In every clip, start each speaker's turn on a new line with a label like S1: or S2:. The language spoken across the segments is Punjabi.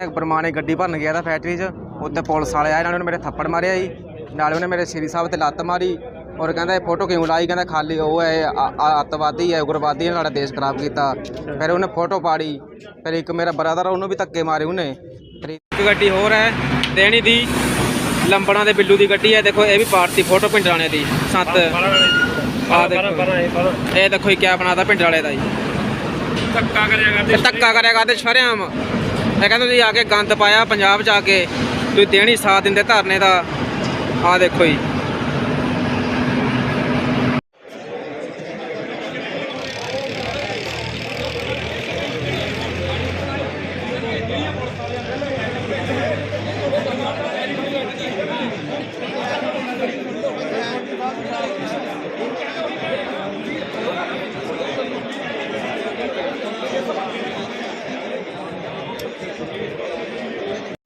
S1: ਇੱਕ ਬਰਮਾਨੇ ਗੱਡੀ ਭਰਨ ਗਿਆ ਤਾਂ ਫੈਕਟਰੀ 'ਚ। ਉੱਥੇ ਪੁਲਿਸ ਵਾਲੇ ਆਏ ਨਾਲ ਉਹਨੇ ਮੇਰੇ ਥੱਪੜ ਮਾਰਿਆ ਜੀ। ਨਾਲੇ ਉਹਨੇ ਮੇਰੇ ਸ਼੍ਰੀ ਸਾਹਿਬ ਤੇ ਲੱਤ ਮਾਰੀ। ਔਰ ਕਹਿੰਦਾ ਇਹ ਫੋਟੋ ਕਿਉਂ ਲਾਈ? ਕਹਿੰਦਾ ਖਾਲੀ ਉਹ ਹੈ ਅੱਤਵਾਦੀ ਹੈ ਉਗਰਵਾਦੀ ਹੈ ਸਾਡਾ ਦੇਸ਼ ਖਰਾਬ ਕੀਤਾ। ਫਿਰ ਉਹਨੇ ਫੋਟੋ ਪਾੜੀ। ਫਿਰ ਇੱਕ ਮੇਰਾ ਬ੍ਰਦਰ ਉਹਨੂੰ ਵੀ ਧੱਕੇ ਮਾਰੇ ਉਹਨੇ। ਫਿਰ ਇੱਕ ਗੱਡੀ ਹੋਰ ਹੈ ਦੇਣੀ ਦੀ। ਲੰਬੜਾਂ ਦੇ ਬਿੱਲੂ ਦੀ ਗੱਡੀ ਹੈ। ਦੇਖੋ ਇਹ ਵੀ ਪਾਰਟੀ ਫੋਟੋ ਪਿੰਡਰਾਣੇ ਦੀ। ਸੱਤ। ਆ ਦੇਖੋ। ਇਹ ਦੇਖੋ ਇਹ ਕਿਆ ਬਣਾਦਾ ਪਿੰਡਰਾਲੇ ਦਾ ਜੀ।
S2: ਧੱਕਾ ਕਰਿਆ ਕਰਦੇ
S1: ਧੱਕਾ ਕਰਿਆ ਕਰਦੇ ਸ਼ਰੇਆਮ। ਮੈਂ ਕਹਿੰਦਾ ਤੁਸੀਂ ਆ ਕੇ ਗੰਦ ਪਾਇਆ, ਪੰਜਾਬ ਚ ਆ ਕੇ, ਤੁਸੀਂ ਦੇਣੀ ਸਾਥ ਦਿੰਦੇ ਧਰਨੇ ਦਾ। ਆ ਦੇਖੋ ਜੀ।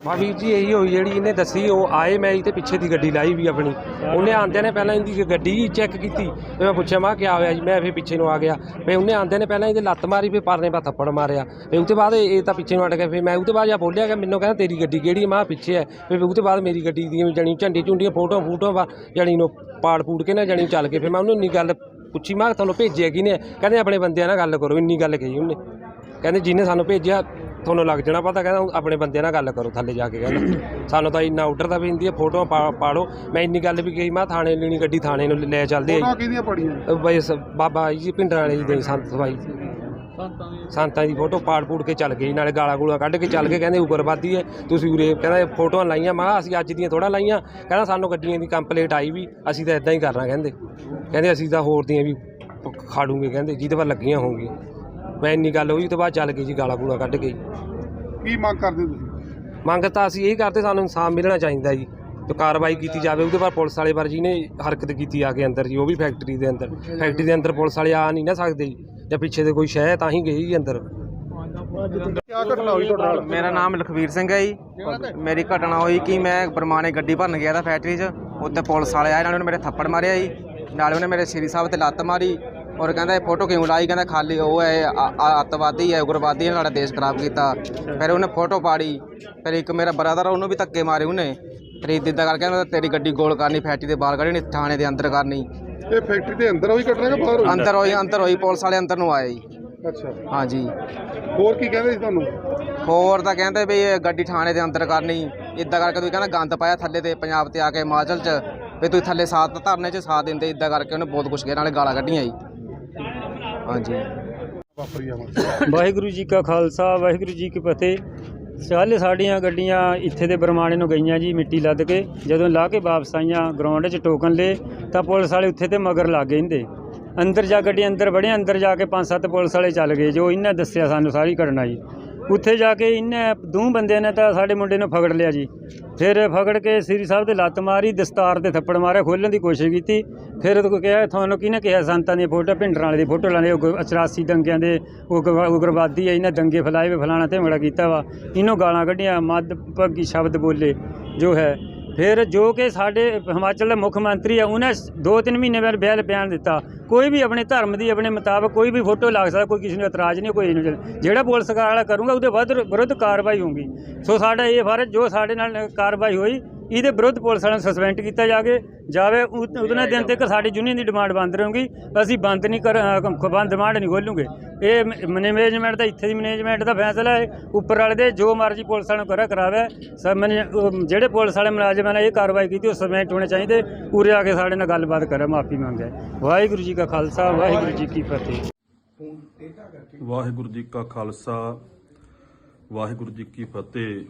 S3: ਹਾਂ ਵੀਰ ਜੀ, ਇਹੀ ਹੋਈ ਜਿਹੜੀ ਇਹਨੇ ਦੱਸੀ, ਉਹ ਆਏ ਮੈਂ ਤੇ ਪਿੱਛੇ ਦੀ ਗੱਡੀ ਲਾਈ ਵੀ ਆਪਣੀ। ਉਹਨੇ ਆਂਦਿਆਂ ਨੇ ਪਹਿਲਾਂ ਇਹਦੀ ਗੱਡੀ ਚੈੱਕ ਕੀਤੀ, ਤੇ ਮੈਂ ਪੁੱਛਿਆ, ਮੈਂ ਕਿਹਾ ਹੋਇਆ ਜੀ? ਮੈਂ ਫਿਰ ਪਿੱਛੇ ਨੂੰ ਆ ਗਿਆ। ਮੈਂ ਉਹਨੇ ਆਂਦਿਆਂ ਨੇ ਪਹਿਲਾਂ ਇਹਦੇ ਲੱਤ ਮਾਰੀ, ਫਿਰ ਪਰਨੇ ਪਾ ਥੱਪੜ ਮਾਰਿਆ। ਫਿਰ ਉਹ ਤੋਂ ਬਾਅਦ ਇਹ ਤਾਂ ਪਿੱਛੇ ਨੂੰ ਅਟ ਗਿਆ। ਫਿਰ ਮੈਂ ਉਹ ਤੋਂ ਬਾਅਦ ਜਾ ਬੋਲਿਆ ਕਿ ਮੈਨੂੰ ਕਹਿੰਦਾ, ਤੇਰੀ ਗੱਡੀ ਕਿਹੜੀ? ਮੈਂ ਕਿਹਾ, ਪਿੱਛੇ ਹੈ। ਫਿਰ ਉਹ ਤੋਂ ਬਾਅਦ ਮੇਰੀ ਗੱਡੀ ਦੀਆਂ ਜਣੀ ਝੰਡੀ ਝੁੰਡੀਆਂ, ਫੋਟੋਆਂ ਫੂਟੋਆਂ ਜਣੀ ਨੂੰ ਪਾੜ ਪੂੜ ਕੇ ਨਾ ਜਣੀ ਚੱਲ ਕੇ। ਫਿਰ ਮੈਂ ਉਹਨੂੰ ਇੰਨੀ ਗੱਲ ਪੁੱਛੀ, ਮੈਂ ਕਿਹਾ, ਤੁਹਾਨੂੰ ਭੇਜਿਆ ਕਿਹਨੇ? ਕਹਿੰਦੇ, ਆਪਣੇ ਬੰਦਿਆਂ ਨਾਲ ਗੱਲ ਕਰੋ। ਇੰਨੀ ਗੱਲ ਕਹੀ ਉਹਨੇ। ਕਹਿੰਦੇ, ਜਿਹਨੇ ਸਾਨੂੰ ਭੇਜਿਆ ਤੁਹਾਨੂੰ ਲੱਗ ਜਾਣਾ ਪਤਾ ਕਹਿੰਦਾ ਆਪਣੇ ਬੰਦਿਆਂ ਨਾਲ ਗੱਲ ਕਰੋ ਥੱਲੇ ਜਾ ਕੇ ਕਹਿੰਦਾ। ਸਾਨੂੰ ਤਾਂ ਇੰਨਾ ਆਰਡਰ ਦਾ ਵੀ ਇੰਦੀ ਫੋਟੋਆਂ ਪਾ ਪਾੜੋ। ਮੈਂ ਇੰਨੀ ਗੱਲ ਵੀ ਕਹੀ ਮੈਂ ਥਾਣੇ ਲੈਣੀ ਗੱਡੀ ਥਾਣੇ ਨੂੰ ਲੈ ਚੱਲਦੇ ਆ
S4: ਕਿਹਦੀਆਂ ਪੜੀਆਂ?
S3: ਜੀ। ਬਈ ਸ- ਬਾਬਾ ਜੀ ਪਿੰਡਾਂ ਵਾਲੇ ਜੀ ਦੇ ਸੰਤ ਸਵਾਈ ਸੰਤਾਂ ਦੀ। ਫੋਟੋ ਪਾੜ ਪੂੜ ਕੇ ਚੱਲ ਗਈ ਨਾਲੇ ਗਾਲਾਂ ਗੂਲਾਂ ਕੱਢ ਕੇ ਚੱਲ ਗਏ ਕਹਿੰਦੇ ਉਗਰਵਾਦੀ ਹੈ ਤੁਸੀਂ ਉਰੇ ਕਹਿੰਦਾ ਇਹ ਫੋਟੋਆਂ ਲਾਈਆਂ ਮੈਂ ਕਿਹਾ ਅਸੀਂ ਅੱਜ ਦੀਆਂ ਥੋੜਾ ਲਾਈਆਂ। ਕਹਿੰਦਾ ਸਾਨੂੰ ਗੱਡੀਆਂ ਦੀ ਕੰਪਲੇਂਟ ਆਈ ਵੀ ਅਸੀਂ ਤਾਂ ਇਦਾਂ ਹੀ ਕਰਨਾ ਕਹਿੰਦੇ। ਕਹਿੰਦੇ ਅਸੀਂ ਤਾਂ ਹੋਰ ਦੀਆਂ ਵੀ ਖਾੜੂਗੇ ਕਹਿੰਦੇ ਜਿਹਦੇ ਪਰ ਲੱਗੀਆਂ ਹੋਣਗੀਆਂ। ਮੈਂ ਇੰਨੀ ਗੱਲ ਹੋਈ ਤੋਂ ਬਾਅਦ ਚੱਲ ਗਈ ਜੀ ਗਾਲਾਂ ਗੂਲਾਂ ਕੱਢ ਕੇ ਜੀ।
S4: ਕੀ ਮੰਗ ਕਰਦੇ ਤੁਸੀਂ?
S3: ਮੰਗ ਤਾਂ ਅਸੀਂ ਇਹ ਕਰਦੇ ਸਾਨੂੰ ਇਨਸਾਫ ਮਿਲਣਾ ਚਾਹੀਦਾ ਜੀ। ਤੇ ਕਾਰਵਾਈ ਕੀਤੀ ਜਾਵੇ ਉਹਦੇ ਬਾਅਦ ਪੁਲਿਸ ਵਾਲੇ ਪਰ ਜਿਹਨੇ ਹਰਕਤ ਕੀਤੀ ਆ ਕੇ ਅੰਦਰ ਜੀ ਉਹ ਵੀ ਫੈਕਟਰੀ ਦੇ ਅੰਦਰ। ਫੈਕਟਰੀ ਦੇ ਅੰਦਰ ਪੁਲਿਸ ਵਾਲੇ ਆ ਨਹੀਂ ਨਾ ਸਕਦੇ ਜੀ ਜਾਂ ਪਿੱਛੇ ਦੇ ਕੋਈ ਸ਼ਹਿ ਹੈ ਤਾਂ ਹੀ ਗਏ ਜੀ ਅੰਦਰ।
S4: ਕੀ ਘਟਨਾ ਹੋਈ ਤੁਹਾਡੇ ਨਾਲ?
S1: ਮੇਰਾ ਨਾਮ ਲਖਵੀਰ ਸਿੰਘ ਹੈ ਜੀ। ਮੇਰੀ ਘਟਨਾ ਹੋਈ ਕਿ ਮੈਂ ਬਰਮਾਨੇ ਗੱਡੀ ਭਰਨ ਗਿਆ ਤਾਂ ਫੈਕਟਰੀ 'ਚ ਉੱਥੇ ਪੁਲਿਸ ਵਾਲੇ ਆਏ ਨਾਲ ਉਹਨੇ ਮੇਰੇ ਥੱਪੜ ਮਾਰਿਆ ਜੀ। ਨਾਲੇ ਉਹਨੇ ਮੇਰੇ ਸ਼੍ਰੀ ਸਾਹਿਬ ਤੇ ਲੱਤ ਮਾਰੀ। ਔਰ ਕਹਿੰਦਾ ਇਹ ਫੋਟੋ ਕਿਉਂ ਲਾਈ? ਕਹਿੰਦਾ ਖਾਲੀ ਉਹ ਹੈ ਆ- ਆ- ਅੱਤਵਾਦੀ ਹੈ ਉਗਰਵਾਦੀ ਹੈ ਸਾਡਾ ਦੇਸ਼ ਖਰਾਬ ਕੀਤਾ। ਫਿਰ ਉਹਨੇ ਫੋਟੋ ਪਾੜੀ। ਫਿਰ ਇੱਕ ਮੇਰਾ ਬ੍ਰਦਰ ਉਹਨੂੰ ਵੀ ਧੱਕੇ ਮਾਰੇ ਉਹਨੇ। ਫਿਰ ਇੱਦਾਂ ਕਰਕੇ ਕਹਿੰਦਾ ਤੇਰੀ ਗੱਡੀ ਗੋਲ ਕਰਨੀ ਫੈਕਟਰੀ ਦੇ ਬਾਹਰ ਕੱਢਣੀ ਥਾਣੇ ਦੇ ਅੰਦਰ ਕਰਨੀ।
S4: ਇਹ ਫੈਕਟਰੀ ਦੇ ਅੰਦਰ ਹੋਈ ਘਟਨਾ ਕਿ ਬਾਹਰ ਹੋਈ?
S1: ਅੰਦਰ ਹੋਈ ਅੰਦਰ ਹੋਈ ਪੁਲਿਸ ਵਾਲੇ ਅੰਦਰ ਨੂੰ ਆਏ ਜੀ।
S4: ਅੱਛਾ।
S1: ਹਾਂਜੀ।
S4: ਹੋਰ ਕੀ ਕਹਿੰਦੇ ਸੀ ਤੁਹਾਨੂੰ?
S1: ਹੋਰ ਤਾਂ ਕਹਿੰਦੇ ਵੀ ਇਹ ਗੱਡੀ ਥਾਣੇ ਦੇ ਅੰਦਰ ਕਰਨੀ। ਇਦਾਂ ਕਰਕੇ ਤੁਸੀਂ ਕਹਿੰਦਾ ਗੰਦ ਪਾਇਆ ਥੱਲੇ ਤੇ ਪੰਜਾਬ ਤੇ ਆ ਕੇ ਹਿਮਾਚਲ ਚ। ਵੀ ਤੁਸੀਂ ਥੱਲੇ ਸਾਥ ਧਰਨੇ ਚ ਸਾਥ ਦਿੰਦੇ ਇਦਾਂ ਕਰਕੇ ਉਹਨੇ ਬਹੁਤ ਕੁਛ ਕਿਹਾ ਨਾਲੇ ਗਾਲਾਂ ਕੱਢੀਆਂ ਜੀ। ਹਾਂਜੀ।
S4: ਵਾਪਰੀ ਆ।
S2: ਵਾਹਿਗੁਰੂ ਜੀ ਕਾ ਖਾਲਸਾ ਵਾਹਿਗੁਰੂ ਜੀ ਕੀ ਫਤਿਹ। ਕੱਲ੍ਹ ਸਾਡੀਆਂ ਗੱਡੀਆਂ ਇੱਥੇ ਦੇ ਬਰਮਾਣੇ ਨੂੰ ਗਈਆਂ ਜੀ ਮਿੱਟੀ ਲੱਦ ਕੇ। ਜਦੋਂ ਲਾ ਕੇ ਵਾਪਸ ਆਈਆਂ ਗਰਾਊਂਡ 'ਚ ਟੋਕਨ ਲਏ ਤਾਂ ਪੁਲਿਸ ਵਾਲੇ ਉੱਥੇ ਤੇ ਮਗਰ ਲੱਗ ਗਏ ਇਹਦੇ। ਅੰਦਰ ਜਾ ਗੱਡੀ ਅੰਦਰ ਵੜੇ ਅੰਦਰ ਜਾ ਕੇ ਪੰਜ ਸੱਤ ਪੁਲਿਸ ਵਾਲੇ ਚੱਲ ਗਏ ਜੋ ਇਹਨੇ ਦੱਸਿਆ ਸਾਨੂੰ ਸਾਰੀ ਘਟਨਾ ਜੀ। ਉੱਥੇ ਜਾ ਕੇ ਇਹਨੇ ਦੋ ਬੰਦਿਆਂ ਨੇ ਤਾਂ ਸਾਡੇ ਮੁੰਡੇ ਨੂੰ ਫਗੜ ਲਿਆ ਜੀ। ਫਿਰ ਫਗੜ ਕੇ ਸ੍ਰੀ ਸਾਹਿਬ ਦੇ ਲੱਤ ਮਾਰੀ, ਦਸਤਾਰ ਤੇ ਥੱਪੜ ਮਾਰਿਆ ਖੋਲਣ ਦੀ ਕੋਸ਼ਿਸ਼ ਕੀਤੀ। ਫਿਰ ਉਹ ਕਿਹਾ, ਤੁਹਾਨੂੰ ਕਿਹਨੇ ਕਿਹਾ? ਸੰਤਾਂ ਦੀਆਂ ਫੋਟੋ ਭਿੰਡਰਾਂ ਵਾਲੇ ਦੀ ਫੋਟੋ ਲਾਣੇ ਉਹ 84 ਦੰਗਿਆਂ ਦੇ ਉਗਰ- ਉਗਰਵਾਦੀ ਆ, ਇਹਨਾਂ ਦੰਗੇ ਫੈਲਾਏ ਵੇ, ਫਲਾਣਾ ਤੇ ਮੜਾ ਕੀਤਾ ਵਾ। ਇਹਨੂੰ ਗਾਲਾਂ ਕੱਢੀਆਂ, ਮੱਧ, ਭੱਗੀ ਸ਼ਬਦ ਬੋਲੇ, ਜੋ ਹੈ। ਫਿਰ ਜੋ ਕਿ ਸਾਡੇ ਹਿਮਾਚਲ ਦਾ ਮੁੱਖ ਮੰਤਰੀ ਆ, ਉਹਨੇ 2-3 ਮਹੀਨੇ ਬਾਅਦ ਬਿਆਨ ਬਿਆਨ ਦਿੱਤਾ। ਕੋਈ ਵੀ ਆਪਣੇ ਧਰਮ ਦੀ, ਆਪਣੇ ਮੁਤਾਬਕ ਕੋਈ ਵੀ ਫੋਟੋ ਲਾ ਸਕਦਾ, ਕੋਈ ਕਿਸੇ ਨੂੰ ਇਤਰਾਜ਼ ਨਹੀਂ, ਕੋਈ ਨਹੀਂ। ਜਿਹੜਾ ਪੁਲਿਸ ਵਾਲਾ ਕਰੂਗਾ, ਉਹਦੇ ਵਿਰੁੱਧ ਵਿਰੁੱਧ ਕਾਰਵਾਈ ਹੋਊਗੀ। ਸੋ ਸਾਡਾ ਇਹ ਫਰਜ਼, ਜੋ ਸਾਡੇ ਨਾਲ ਕਾਰਵਾਈ ਹੋਈ ਇਹਦੇ ਵਿਰੁੱਧ ਪੁਲਿਸ ਵਾਲਿਆਂ ਨੂੰ ਸਸਪੈਂਡ ਕੀਤਾ ਜਾਵੇ ਜਾਵੇ ਉਤ- ਦਿਨ ਤੱਕ ਸਾਡੀ ਯੂਨੀਅਨ ਦੀ ਡਿਮਾਂਡ ਬੰਦ ਰਹੂਗੀ, ਅਸੀਂ ਬੰਦ ਨਹੀਂ ਕਰ ਬੰਦ ਡਿਮਾਂਡ ਨਹੀਂ ਖੋਲੂਗੇ ਇਹ ਮੈਨੇਜਮੈਂਟ ਦਾ ਇੱਥੇ ਦੀ ਮੈਨੇਜਮੈਂਟ ਦਾ ਫੈਸਲਾ ਹੈ, ਉੱਪਰ ਵਾਲੇ ਦੇ ਜੋ ਮਰਜ਼ੀ ਪੁਲਿਸ ਵਾਲਿਆਂ ਨੂੰ ਕਰਾ ਕਰਾਵੇ, ਸਭ ਜਿਹੜੇ ਪੁਲਿਸ ਵਾਲੇ ਮੁਲਾਜ਼ਮਾਂ ਨੇ ਇਹ ਕਾਰਵਾਈ ਕੀਤੀ, ਉਹ ਸਸਪੈਂਡ ਹੋਣੇ ਚਾਹੀਦੇ, ਉਰੇ ਆ ਕੇ ਸਾਡੇ ਨਾਲ ਗੱਲਬਾਤ ਕਰੇ ਮਾਫੀ ਮੰਗੇ ਵਾਹਿਗੁਰੂ ਜੀ ਕਾ ਖਾਲਸਾ, ਵਾਹਿਗੁਰੂ ਜੀ ਕੀ ਫਤਿਹ।
S5: ਵਾਹਿਗੁਰੂ ਜੀ ਕਾ ਖਾਲਸਾ, ਵਾਹਿਗੁਰੂ ਜੀ ਕੀ ਫਤਿਹ।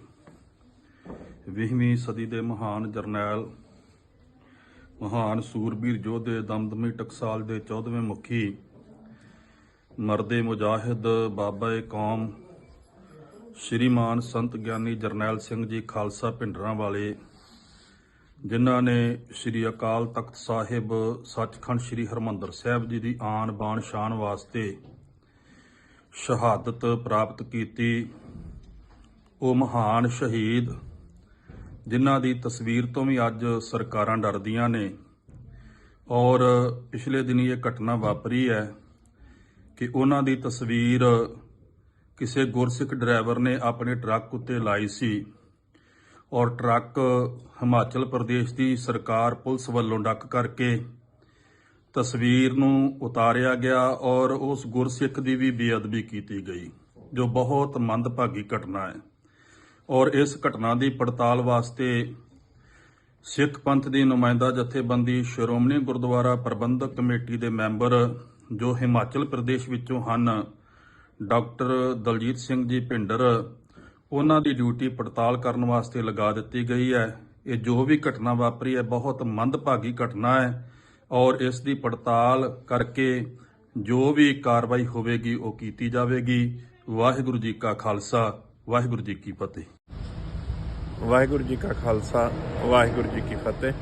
S5: 20ਵੀਂ ਸਦੀ ਦੇ ਮਹਾਨ ਜਰਨੈਲ, ਮਹਾਨ ਸੂਰਬੀਰ ਯੋਧੇ ਦਮਦਮੀ ਟਕਸਾਲ ਦੇ 14ਵੇਂ ਮੁਖੀ, ਮਰਦੇ ਮੁਜਾਹਿਦ ਬਾਬਾ ਕੌਮ, ਸ਼੍ਰੀਮਾਨ ਸੰਤ ਗਿਆਨੀ ਜਰਨੈਲ ਸਿੰਘ ਜੀ ਖਾਲਸਾ ਪਿੰਡਰਾਂ ਵਾਲੇ, ਜਿਨ੍ਹਾਂ ਨੇ ਸ੍ਰੀ ਅਕਾਲ ਤਖਤ ਸਾਹਿਬ ਸੱਚਖੰਡ ਸ੍ਰੀ ਹਰਮੰਦਰ ਸਾਹਿਬ ਜੀ ਦੀ ਆਨ ਬਾਣ ਸ਼ਾਨ ਵਾਸਤੇ ਸ਼ਹਾਦਤ ਪ੍ਰਾਪਤ ਕੀਤੀ। ਉਹ ਮਹਾਨ ਸ਼ਹੀਦ ਜਿਨ੍ਹਾਂ ਦੀ ਤਸਵੀਰ ਤੋਂ ਵੀ ਅੱਜ ਸਰਕਾਰਾਂ ਡਰਦੀਆਂ ਨੇ। ਔਰ ਪਿਛਲੇ ਦਿਨੀ ਇਹ ਘਟਨਾ ਵਾਪਰੀ ਹੈ ਕਿ ਉਹਨਾਂ ਦੀ ਤਸਵੀਰ ਕਿਸੇ ਗੁਰਸਿੱਖ ਡਰਾਈਵਰ ਨੇ ਆਪਣੇ ਟਰੱਕ ਉੱਤੇ ਲਾਈ ਸੀ। ਔਰ ਟਰੱਕ ਹਿਮਾਚਲ ਪ੍ਰਦੇਸ਼ ਦੀ ਸਰਕਾਰ ਪੁਲਿਸ ਵੱਲੋਂ ਡੱਕ ਕਰਕੇ ਤਸਵੀਰ ਨੂੰ ਉਤਾਰਿਆ ਗਿਆ ਔਰ ਉਸ ਗੁਰਸਿੱਖ ਦੀ ਵੀ ਬੇਅਦਬੀ ਕੀਤੀ ਗਈ, ਜੋ ਬਹੁਤ ਮੰਦਭਾਗੀ ਘਟਨਾ ਹੈ। ਔਰ ਇਸ ਘਟਨਾ ਦੀ ਪੜਤਾਲ ਵਾਸਤੇ ਸਿੱਖ ਪੰਥ ਦੀ ਨੁਮਾਇੰਦਾ ਜਥੇਬੰਦੀ ਸ਼੍ਰੋਮਣੀ ਗੁਰਦੁਆਰਾ ਪ੍ਰਬੰਧਕ ਕਮੇਟੀ ਦੇ ਮੈਂਬਰ, ਜੋ ਹਿਮਾਚਲ ਪ੍ਰਦੇਸ਼ ਵਿੱਚੋਂ ਹਨ, ਡਾਕਟਰ ਦਲਜੀਤ ਸਿੰਘ ਜੀ ਭਿੰਡਰ, ਉਹਨਾਂ ਦੀ ਡਿਊਟੀ ਪੜਤਾਲ ਕਰਨ ਵਾਸਤੇ ਲਗਾ ਦਿੱਤੀ ਗਈ ਹੈ। ਇਹ ਜੋ ਵੀ ਘਟਨਾ ਵਾਪਰੀ ਹੈ, ਬਹੁਤ ਮੰਦਭਾਗੀ ਘਟਨਾ ਹੈ ਔਰ ਇਸ ਦੀ ਪੜਤਾਲ ਕਰਕੇ ਜੋ ਵੀ ਕਾਰਵਾਈ ਹੋਵੇਗੀ, ਉਹ ਕੀਤੀ ਜਾਵੇਗੀ। ਵਾਹਿਗੁਰੂ ਜੀ ਕਾ ਖਾਲਸਾ। ਵਾਹਿਗੁਰੂ ਜੀ ਕੀ ਫਤਿਹ।
S6: ਵਾਹਿਗੁਰੂ ਜੀ ਕਾ ਖਾਲਸਾ, ਵਾਹਿਗੁਰੂ ਜੀ ਕੀ ਫਤਿਹ।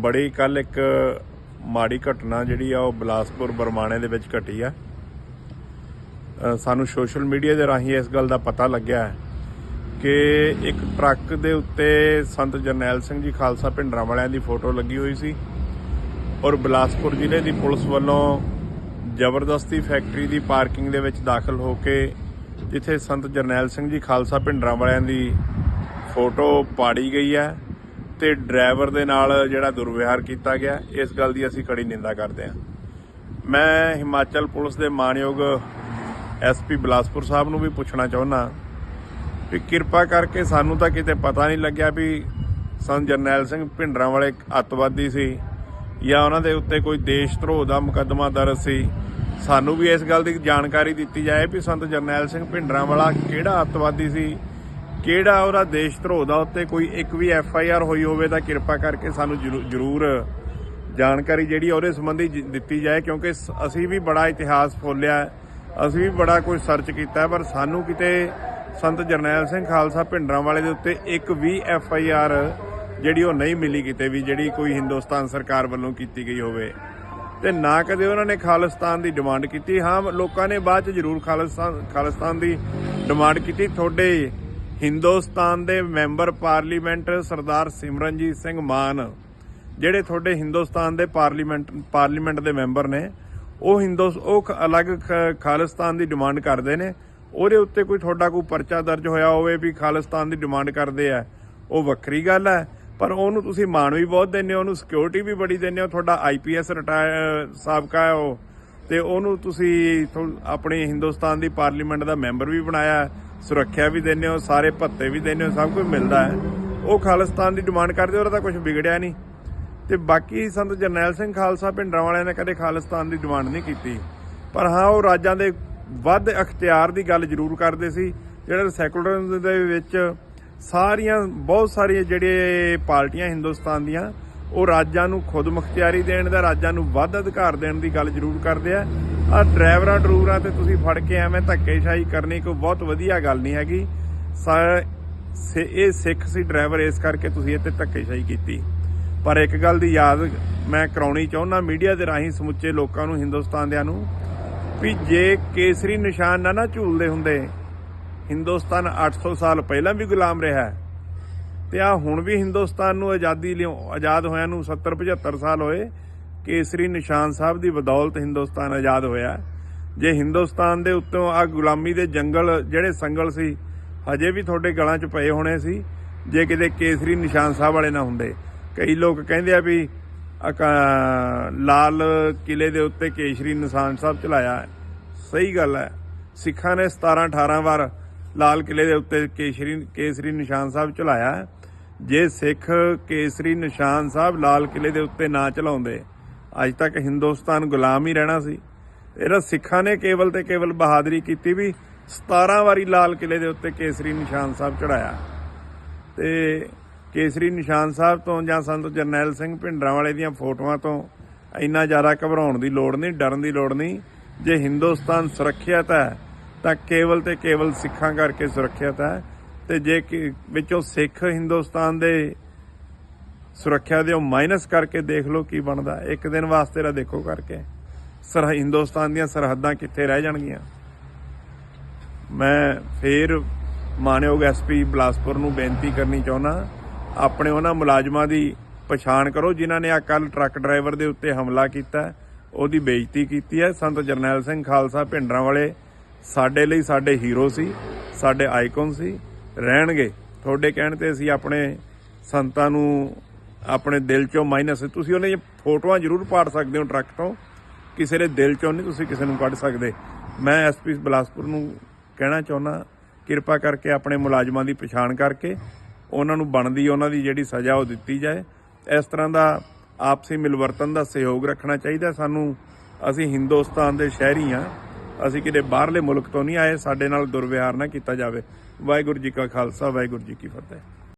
S6: ਬੜੀ ਕੱਲ ਇੱਕ ਮਾੜੀ ਘਟਨਾ ਜਿਹੜੀ ਆ, ਉਹ ਬਲਾਸਪੁਰ ਬਰਮਾਣੇ ਦੇ ਵਿੱਚ ਘਟੀ ਆ। ਸਾਨੂੰ ਸੋਸ਼ਲ ਮੀਡੀਆ ਦੇ ਰਾਹੀਂ ਇਸ ਗੱਲ ਦਾ ਪਤਾ ਲੱਗਿਆ ਹੈ ਕਿ ਇੱਕ ਟਰੱਕ ਦੇ ਉੱਤੇ ਸੰਤ ਜਰਨੈਲ ਸਿੰਘ ਜੀ ਖਾਲਸਾ ਭਿੰਡਰਾਂ ਵਾਲਿਆਂ ਦੀ ਫੋਟੋ ਲੱਗੀ ਹੋਈ ਸੀ ਔਰ ਬਲਾਸਪੁਰ ਜ਼ਿਲ੍ਹੇ ਦੀ ਪੁਲਿਸ ਵੱਲੋਂ ਜ਼ਬਰਦਸਤੀ ਫੈਕਟਰੀ ਦੀ ਪਾਰਕਿੰਗ ਦੇ ਵਿੱਚ ਦਾਖਲ ਹੋ ਕੇ ਜਿੱਥੇ ਸੰਤ ਜਰਨੈਲ ਸਿੰਘ ਜੀ ਖਾਲਸਾ ਭਿੰਡਰਾਂ ਵਾਲਿਆਂ ਦੀ ਫੋਟੋ ਪਾੜੀ ਗਈ ਹੈ ਤੇ ਡਰਾਈਵਰ ਦੇ ਨਾਲ ਜਿਹੜਾ ਦੁਰਵਿਹਾਰ ਕੀਤਾ ਗਿਆ, ਇਸ ਗੱਲ ਦੀ ਅਸੀਂ ਕੜੀ ਨਿੰਦਾ ਕਰਦੇ ਹਾਂ। ਮੈਂ ਹਿਮਾਚਲ ਪੁਲਿਸ ਦੇ ਮਾਨਯੋਗ ਐਸਪੀ ਬਲਾਸਪੁਰ ਸਾਹਿਬ ਨੂੰ ਵੀ ਪੁੱਛਣਾ ਚਾਹੁੰਦਾ ਵੀ ਕਿਰਪਾ ਕਰਕੇ ਸਾਨੂੰ ਤਾਂ ਕਿਤੇ ਪਤਾ ਨਹੀਂ ਲੱਗਿਆ ਵੀ ਸੰਤ ਜਰਨੈਲ ਸਿੰਘ ਭਿੰਡਰਾਂ ਵਾਲੇ ਅੱਤਵਾਦੀ ਸੀ ਜਾਂ ਉਹਨਾਂ ਦੇ ਉੱਤੇ ਕੋਈ ਦੇਸ਼ ਧਰੋਹ ਦਾ ਮੁਕੱਦਮਾ ਦਰਜ ਸੀ। ਸਾਨੂੰ ਵੀ ਇਸ ਗੱਲ ਦੀ ਜਾਣਕਾਰੀ ਦਿੱਤੀ ਜਾਏ ਵੀ ਸੰਤ ਜਰਨੈਲ ਸਿੰਘ ਭਿੰਡਰਾਂ ਵਾਲਾ ਕਿਹੜਾ ਅੱਤਵਾਦੀ ਸੀ, ਕਿਹੜਾ ਉਹਦਾ ਦੇਸ਼ ਧਰੋਹ ਦਾ, ਉੱਤੇ ਕੋਈ ਇੱਕ ਵੀ ਐਫ ਆਈ ਆਰ ਹੋਈ ਹੋਵੇ ਤਾਂ ਕਿਰਪਾ ਕਰਕੇ ਸਾਨੂੰ ਜ਼ਰੂ- ਜ਼ਰੂਰ ਜਾਣਕਾਰੀ ਜਿਹੜੀ ਉਹਦੇ ਸੰਬੰਧੀ ਜ- ਦਿੱਤੀ ਜਾਏ, ਕਿਉਂਕਿ ਸ- ਅਸੀਂ ਵੀ ਬੜਾ ਇਤਿਹਾਸ ਫੋਲਿਆ, ਅਸੀਂ ਵੀ ਬੜਾ ਕੁਝ ਸਰਚ ਕੀਤਾ, ਪਰ ਸਾਨੂੰ ਕਿਤੇ ਸੰਤ ਜਰਨੈਲ ਸਿੰਘ ਖਾਲਸਾ ਭਿੰਡਰਾਂ ਵਾਲੇ ਦੇ ਉੱਤੇ ਇੱਕ ਵੀ ਐਫ ਆਈ ਆਰ ਜਿਹੜੀ ਉਹ ਨਹੀਂ ਮਿਲੀ ਕਿਤੇ ਵੀ, ਜਿਹੜੀ ਕੋਈ ਹਿੰਦੁਸਤਾਨ ਸਰਕਾਰ ਵੱਲੋਂ ਕੀਤੀ ਗਈ ਹੋਵੇ। ਤੇ ਨਾ ਕਦੇ ਉਹਨਾਂ ਨੇ ਖਾਲਿਸਤਾਨ ਦੀ ਡਿਮਾਂਡ ਕੀਤੀ। ਹਾਂ, ਲੋਕਾਂ ਨੇ ਬਾਅਦ ਚ ਜ਼ਰੂਰ ਖਾਲਿਸਤਾਨ ਖਾਲਿਸਤਾਨ ਦੀ ਡਿਮਾਂਡ ਕੀਤੀ। ਤੁਹਾਡੇ ਹਿੰਦੁਸਤਾਨ ਦੇ ਮੈਂਬਰ ਪਾਰਲੀਮੈਂਟ ਸਰਦਾਰ ਸਿਮਰਨਜੀਤ ਸਿੰਘ ਮਾਨ, ਜਿਹੜੇ ਤੁਹਾਡੇ ਹਿੰਦੁਸਤਾਨ ਦੇ ਪਾਰਲੀਮੈਂਟ ਪਾਰਲੀਮੈਂਟ ਦੇ ਮੈਂਬਰ ਨੇ, ਉਹ ਹਿੰਦੂ ਉਹ ਖ- ਅਲੱਗ ਖ- ਖਾਲਿਸਤਾਨ ਦੀ ਡਿਮਾਂਡ ਕਰਦੇ ਨੇ। ਉਹਦੇ ਉੱਤੇ ਕੋਈ ਤੁਹਾਡਾ ਕੋਈ ਪਰਚਾ ਦਰਜ ਹੋਇਆ ਹੋਵੇ ਵੀ ਖਾਲਿਸਤਾਨ ਦੀ ਡਿਮਾਂਡ ਕਰਦੇ ਆ, ਉਹ ਵੱਖਰੀ ਗੱਲ ਹੈ। ਪਰ ਉਹਨੂੰ ਤੁਸੀਂ ਮਾਣ ਵੀ ਬਹੁਤ ਦਿੰਦੇ ਹੋ, ਉਹਨੂੰ ਸਿਕਿਉਰਿਟੀ ਵੀ ਬੜੀ ਦਿੰਦੇ ਹੋ, ਤੁਹਾਡਾ ਆਈਪੀਐਸ ਰਿਟਾਇਰ ਸਾਬਕਾ ਹੈ ਉਹ। ਤੇ ਉਹਨੂੰ ਤੁਸੀਂ ਥੋ- ਆਪਣੇ ਹਿੰਦੁਸਤਾਨ ਦੀ ਪਾਰਲੀਮੈਂਟ ਦਾ ਮੈਂਬਰ ਵੀ ਬਣਾਇਆ, ਸੁਰੱਖਿਆ ਵੀ ਦਿੰਦੇ ਹੋ, ਸਾਰੇ ਭੱਤੇ ਵੀ ਦਿੰਦੇ ਹੋ, ਸਭ ਕੁਝ ਮਿਲਦਾ ਹੈ। ਉਹ ਖਾਲਿਸਤਾਨ ਦੀ ਡਿਮਾਂਡ ਕਰਦੇ ਉਹਦਾ ਤਾਂ ਕੁਝ ਵਿਗੜਿਆ ਨਹੀਂ। ਤੇ ਬਾਕੀ ਸੰਤ ਜਰਨੈਲ ਸਿੰਘ ਖਾਲਸਾ ਭਿੰਡਰਾਂ ਵਾਲਿਆਂ ਨੇ ਕਦੇ ਖਾਲਿਸਤਾਨ ਦੀ ਡਿਮਾਂਡ ਨਹੀਂ ਕੀਤੀ। ਪਰ ਹਾਂ, ਉਹ ਰਾਜਾਂ ਦੇ ਵੱਧ ਅਖਤਿਆਰ ਦੀ ਗੱਲ ਜ਼ਰੂਰ ਕਰਦੇ ਸੀ, ਜਿਹੜਾ ਸੈਕੂਲਰਿਜ਼ਮ ਦੇ ਵਿੱਚ ਸਾਰੀਆਂ, ਬਹੁਤ ਸਾਰੀਆਂ ਜਿਹੜੇ ਪਾਰਟੀਆਂ ਹਿੰਦੁਸਤਾਨ ਦੀਆਂ, ਉਹ ਰਾਜਾਂ ਨੂੰ ਖੁਦ ਮੁਖਤਿਆਰੀ ਦੇਣ ਦਾ, ਰਾਜਾਂ ਨੂੰ ਵੱਧ ਅਧਿਕਾਰ ਦੇਣ ਦੀ ਗੱਲ ਜ਼ਰੂਰ ਕਰਦੇ ਆ। ਆ ਡਰਾਈਵਰਾਂ ਡਰੂਵਰਾਂ ਤੇ ਤੁਸੀਂ ਫੜ ਕੇ ਐਵੇਂ ਧੱਕੇਸ਼ਾਹੀ ਕਰਨੀ ਕੋਈ ਬਹੁਤ ਵਧੀਆ ਗੱਲ ਨਹੀਂ ਹੈਗੀ। ਸੇ- ਇਹ ਸਿੱਖ ਸੀ ਡਰਾਈਵਰ, ਇਸ ਕਰਕੇ ਤੁਸੀਂ ਇੱਥੇ ਧੱਕੇਸ਼ਾਹੀ ਕੀਤੀ। ਪਰ ਇੱਕ ਗੱਲ ਦੀ ਯਾਦ ਮੈਂ ਕਰਾਉਣੀ ਚਾਹੁੰਦਾ ਮੀਡੀਆ ਦੇ ਰਾਹੀਂ ਸਮੁੱਚੇ ਲੋਕਾਂ ਨੂੰ, ਹਿੰਦੁਸਤਾਨ ਦਿਆਂ ਨੂੰ, ਵੀ ਜੇ ਕੇਸਰੀ ਨਿਸ਼ਾਨ ਨਾ ਨਾ ਝੂਲਦੇ ਹੁੰਦੇ ਹਿੰਦੁਸਤਾਨ 800 ਸਾਲ ਪਹਿਲਾਂ ਵੀ ਗੁਲਾਮ ਰਿਹਾ ਹੈ। ਤੇ ਆ ਹੁਣ ਵੀ ਹਿੰਦੁਸਤਾਨ ਨੂੰ ਆਜ਼ਾਦੀ ਲਿਓ, ਆਜ਼ਾਦ ਹੋਇਆ ਨੂੰ 70 75 ਸਾਲ ਹੋਏ, ਕੇਸਰੀ ਨਿਸ਼ਾਨ ਸਾਹਿਬ ਦੀ ਬਦੌਲਤ ਹਿੰਦੁਸਤਾਨ ਆਜ਼ਾਦ ਹੋਇਆ ਜੇ ਹਿੰਦੁਸਤਾਨ ਦੇ ਉੱਤੋਂ ਆ ਗੁਲਾਮੀ ਦੇ ਜੰਗਲ ਜਿਹੜੇ ਸੰਗਲ ਸੀ, ਹਜੇ ਵੀ ਤੁਹਾਡੇ ਗਲਾਂ 'ਚ ਪਏ ਹੋਣੇ ਸੀ, ਜੇ ਕਿਤੇ ਕੇਸਰੀ ਨਿਸ਼ਾਨ ਸਾਹਿਬ ਵਾਲੇ ਨਾ ਹੁੰਦੇ। ਕਈ ਲੋਕ ਕਹਿੰਦੇ ਆ ਵੀ, ਅਕਾ- ਲਾਲ ਕਿਲੇ ਦੇ ਉੱਤੇ ਕੇਸਰੀ ਨਿਸ਼ਾਨ ਸਾਹਿਬ ਚਲਾਇਆ ਸਹੀ ਗੱਲ ਹੈ। ਸਿੱਖਾਂ ਨੇ 17 18 ਵਾਰ ਲਾਲ ਕਿਲੇ ਦੇ ਉੱਤੇ ਕੇਸਰੀ ਕੇਸਰੀ ਨਿਸ਼ਾਨ ਸਾਹਿਬ ਚਲਾਇਆ ਜੇ ਸਿੱਖ ਕੇਸਰੀ ਨਿਸ਼ਾਨ ਸਾਹਿਬ ਲਾਲ ਕਿਲੇ ਦੇ ਉੱਤੇ ਨਾ ਚਲਾਉਂਦੇ ਅੱਜ ਤੱਕ ਹਿੰਦੁਸਤਾਨ ਗੁਲਾਮ ਹੀ ਰਹਿਣਾ ਸੀ। ਇਹਦਾ ਸਿੱਖਾਂ ਨੇ ਕੇਵਲ ਤੇ ਕੇਵਲ ਬਹਾਦਰੀ ਕੀਤੀ ਵੀ 17 ਵਾਰੀ ਲਾਲ ਕਿਲੇ ਦੇ ਉੱਤੇ ਕੇਸਰੀ ਨਿਸ਼ਾਨ ਸਾਹਿਬ ਚੜਾਇਆ ਤੇ ਕੇਸਰੀ ਨਿਸ਼ਾਨ ਸਾਹਿਬ ਤੋਂ ਜਾਂ ਸੰਤ ਜਰਨੈਲ ਸਿੰਘ ਭਿੰਡਰਾਂ ਵਾਲੇ ਦੀਆਂ ਫੋਟੋਆਂ ਤੋਂ ਇੰਨਾ ਜ਼ਿਆਦਾ ਘਬਰਾਉਣ ਦੀ ਲੋੜ ਨਹੀਂ, ਡਰਨ ਦੀ ਲੋੜ ਨਹੀਂ। ਜੇ ਹਿੰਦੁਸਤਾਨ ਸੁਰੱਖਿਅਤ ਹੈ ਤਾਂ ਕੇਵਲ ਤੇ ਕੇਵਲ ਸਿੱਖਾਂ ਕਰਕੇ ਸੁਰੱਖਿਅਤ ਹੈ ਤੇ ਜੇ ਕਿ ਵਿੱਚੋਂ ਸਿੱਖ ਹਿੰਦੁਸਤਾਨ ਦੇ ਸੁਰੱਖਿਆ ਦੇ ਉਹ ਮਾਈਨਸ ਕਰਕੇ ਦੇਖ ਲਓ ਕੀ ਬਣਦਾ। ਇੱਕ ਦਿਨ ਵਾਸਤੇ ਰਾ ਦੇਖੋ ਕਰਕੇ। ਸਰ ਹਿੰਦੁਸਤਾਨ ਦੀਆਂ ਸਰਹੱਦਾਂ ਕਿੱਥੇ ਰਹਿ ਜਾਣਗੀਆਂ? ਮੈਂ ਫੇਰ ਮਾਨਯੋਗ ਐਸਪੀ ਬਲਾਸਪੁਰ ਨੂੰ ਬੇਨਤੀ ਕਰਨੀ ਚਾਹੁੰਦਾ, ਆਪਣੇ ਉਹਨਾਂ ਮੁਲਾਜ਼ਮਾਂ ਦੀ ਪਛਾਣ ਕਰੋ ਜਿਨ੍ਹਾਂ ਨੇ ਆ ਕੱਲ ਟਰੱਕ ਡਰਾਈਵਰ ਦੇ ਉੱਤੇ ਹਮਲਾ ਕੀਤਾ, ਉਹਦੀ ਬੇਇੱਜ਼ਤੀ ਕੀਤੀ ਹੈ। ਸੰਤ ਜਰਨੈਲ ਸਿੰਘ ਖਾਲਸਾ ਭਿੰਡਰਾਂ ਵਾਲੇ ਸਾਡੇ ਲਈ ਸਾਡੇ ਹੀਰੋ ਸੀ, ਸਾਡੇ ਆਈਕਨ ਸੀ, ਰਹਿਣਗੇ। ਤੁਹਾਡੇ ਕਹਿਣ ਤੇ ਅਸੀਂ ਆਪਣੇ ਸੰਤਾਂ ਨੂੰ ਆਪਣੇ ਦਿਲ ਚੋਂ ਮਾਈਨਸ ਤੁਸੀਂ ਉਹਨਾਂ ਦੀਆਂ ਫੋਟੋਆਂ ਜ਼ਰੂਰ ਪਾੜ ਸਕਦੇ ਹੋ ਟਰੱਕ ਤੋਂ। ਕਿਸੇ ਦੇ ਦਿਲ ਚੋਂ ਨਹੀਂ ਤੁਸੀਂ ਕਿਸੇ ਨੂੰ ਕੱਢ ਸਕਦੇ। ਮੈਂ ਐਸਪੀ ਬਲਾਸਪੁਰ ਨੂੰ ਕਹਿਣਾ ਚਾਹੁੰਦਾ, ਕਿਰਪਾ ਕਰਕੇ ਆਪਣੇ ਮੁਲਾਜ਼ਮਾਂ ਦੀ ਪਛਾਣ ਕਰਕੇ ਉਹਨਾਂ ਨੂੰ ਬਣਦੀ, ਉਹਨਾਂ ਦੀ ਜਿਹੜੀ ਸਜ਼ਾ ਉਹ ਦਿੱਤੀ ਜਾਏ। ਇਸ ਤਰ੍ਹਾਂ ਦਾ ਆਪਸੀ ਮਿਲਵਰਤਨ ਦਾ ਸਹਿਯੋਗ ਰੱਖਣਾ ਚਾਹੀਦਾ। ਸਾਨੂੰ, ਅਸੀਂ ਹਿੰਦੁਸਤਾਨ ਦੇ ਸ਼ਹਿਰੀ ਆ ਅਸੀਂ ਕਿਤੇ ਬਾਹਰਲੇ ਮੁਲਕ ਤੋਂ ਨਹੀਂ ਆਏ, ਸਾਡੇ ਨਾਲ ਦੁਰਵਿਹਾਰ ਨਾ ਕੀਤਾ ਜਾਵੇ। ਵਾਹਿਗੁਰੂ ਜੀ ਕਾ ਖਾਲਸਾ, ਵਾਹਿਗੁਰੂ ਜੀ ਕੀ ਫਤਿਹ।